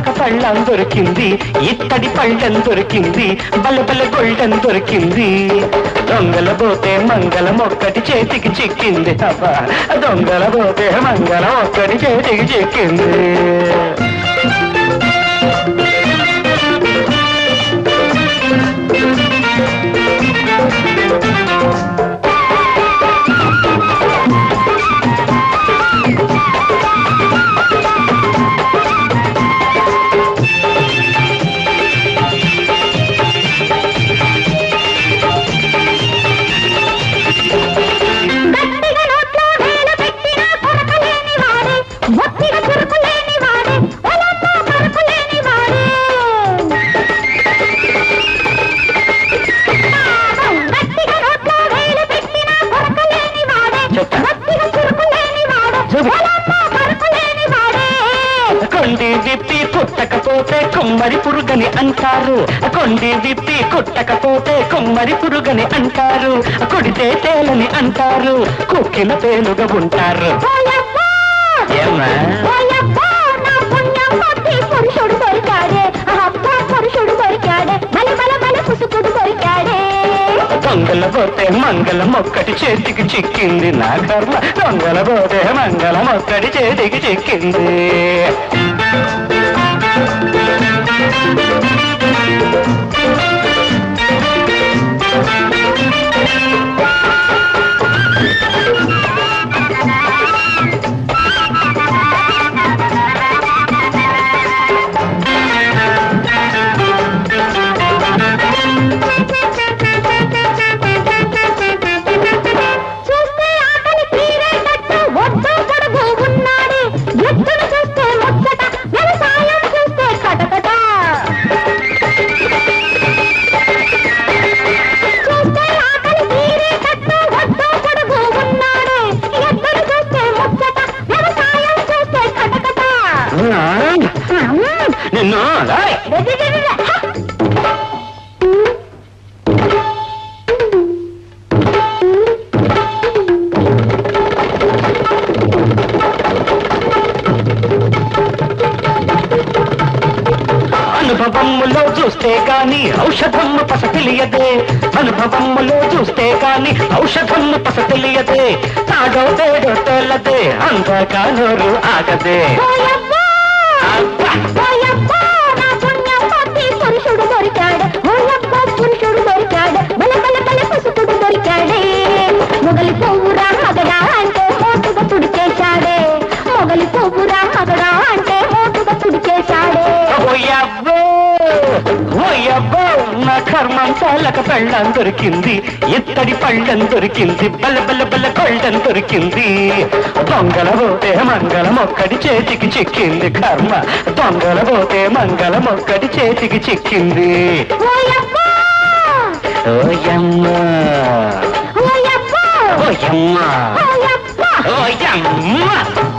పళ్ళం దొరికింది. ఇత్తడి పళ్ళం దొరికింది. బల బల గొల్డెన్ దొరికింది. దొంగల పోతే మంగళం ఒక్కటి చేతికి చిక్కింది తప్ప దొంగల పోతే మంగళం ఒక్కటి చేతికి చిక్కింది. కొండి విప్పి కుట్టకపోతే కుమ్మరి పురుగని అంటారు. కొండి విప్పి కుట్టకపోతే కుమ్మరి పురుగని అంటారు. కొడితే తేలని అంటారు. కుక్కిన తేలుగా ఉంటారు. పురుషుడు దొరికాడే. దొంగల పోతే మంగళం ఒక్కటి చేతికి చిక్కింది. నా కర్మ దొంగల పోతే మంగళం ఒక్కటి చేతికి చిక్కింది. చూస్తే నిన్ను? అనుభవములో చూస్తే కాని ఔషధము పస తెలియదే అనుభవములో చూస్తే కాని ఔషధము పస తెలియదే తాడో తెల్లదే అందాక నోరు ఆగదే మొగలి పువ్వురా మగడా అంటే చాలక పెళ్ళం దొరికింది. ఇత్తడి పళ్ళం దొరికింది. బల బల బల కొళ్ళం దొరికింది. దొంగల పోతే మంగళం ఒక్కడి చేతికి చిక్కింది. కర్మ దొంగల పోతే మంగళం ఒక్కడి చేతికి చిక్కింది! ఓయమ్మ! ఓయమ్మ! ఓయమ్మ!